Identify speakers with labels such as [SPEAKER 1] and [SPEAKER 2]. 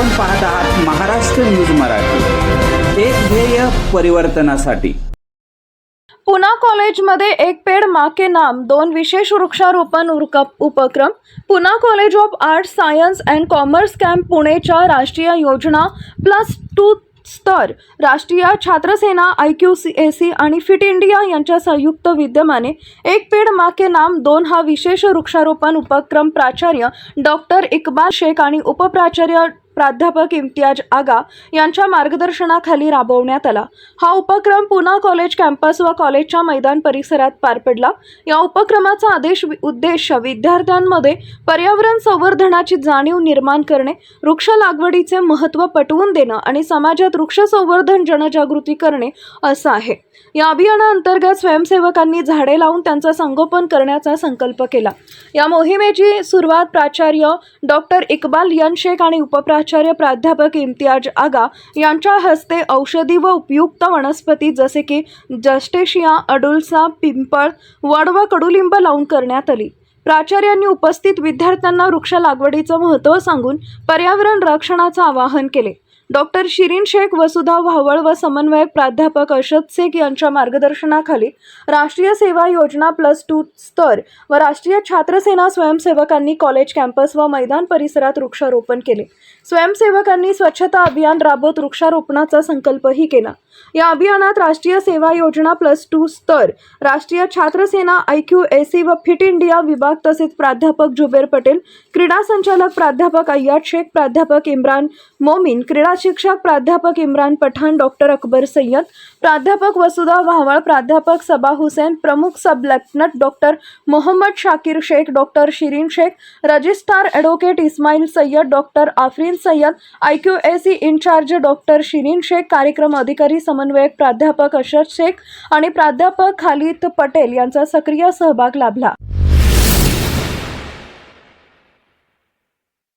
[SPEAKER 1] आपण पाहत आहात महाराष्ट्र न्यूज मराठी. एक ध्येय परिवर्तनासाठी.
[SPEAKER 2] पुना कॉलेजमध्ये एक पेड मा के नाम दोन विशेष वृक्षारोपण उपक्रम Poona college of arts science and commerce camp पुणेच्या राष्ट्रीय योजना प्लस टू स्तर राष्ट्रीय छात्रसेना I Q C A C आणि फिट इंडिया यांच्या संयुक्त विद्यमाने एक पेड मा के नाम दोन हा विशेष वृक्षारोपण उपक्रम प्राचार्य डॉक्टर इकबाल शेख आणि उपप्राचार्य प्राध्यापक इम्तियाज आगा यांच्या मार्गदर्शनाखाली राबवण्यात आला. हा उपक्रम पुना कॉलेज कॅम्पस व कॉलेजच्या मैदान परिसरात पार पडला. या उपक्रमाचा आदेश उद्देश विद्यार्थ्यांमध्ये पर्यावरण संवर्धनाची जाणीव निर्माण करणे वृक्ष लागवडीचे महत्त्व पटवून देणं आणि समाजात वृक्ष संवर्धन जनजागृती करणे असं आहे. या अभियानाअंतर्गत स्वयंसेवकांनी झाडे लावून त्यांचं संगोपन करण्याचा संकल्प केला. या मोहिमेची सुरुवात प्राचार्य डॉक्टर इक्बाल यन शेख आणि उपप्राचार्य प्राध्यापक इम्तियाज आगा यांच्या हस्ते औषधी व उपयुक्त वनस्पती जसे की जस्टेशिया अडुलसा पिंपळ वड व कडुलिंब लावून करण्यात आली. प्राचार्यांनी उपस्थित विद्यार्थ्यांना वृक्ष लागवडीचं महत्त्व सांगून पर्यावरण रक्षणाचं आवाहन केले. डॉक्टर शिरीन शेख वसुधा व्हावळ व समन्वयक प्राध्यापक अशद शेख यांच्या मार्गदर्शनाखाली राष्ट्रीय सेवा योजना प्लस टू स्तर व राष्ट्रीय छात्रसेना स्वयंसेवकांनी कॉलेज कॅम्पस व मैदान परिसरात वृक्षारोपण केले. स्वयंसेवकांनी स्वच्छता अभियान राबवत वृक्षारोपणाचा संकल्पही केला. या अभियानात राष्ट्रीय सेवा योजना प्लस टू स्तर राष्ट्रीय छात्रसेना आय क्यू ए सी व फिट इंडिया विभाग तसेच प्राध्यापक जुबेर पटेल क्रीडा संचालक प्राध्यापक अय्याद शेख प्राध्यापक इम्रान मोमीन क्रीडा शिक्षक प्राध्यापक इम्रान पठाण डॉक्टर अकबर सय्यद प्राध्यापक वसुधा व्हावळ प्राध्यापक सबा हुसेन प्रमुख sub lieutenant doctor Mohammad Shakir Shaikh doctor Shirin Shaikh registrar advocate Ismail Sayyad doctor Afreen Sayyad I Q A C in charge doctor Shirin Shaikh कार्यक्रम अधिकारी समन्वयक प्राध्यापक अशरद शेख आणि प्राध्यापक खालिद पटेल यांचा सक्रिय सहभाग लाभला.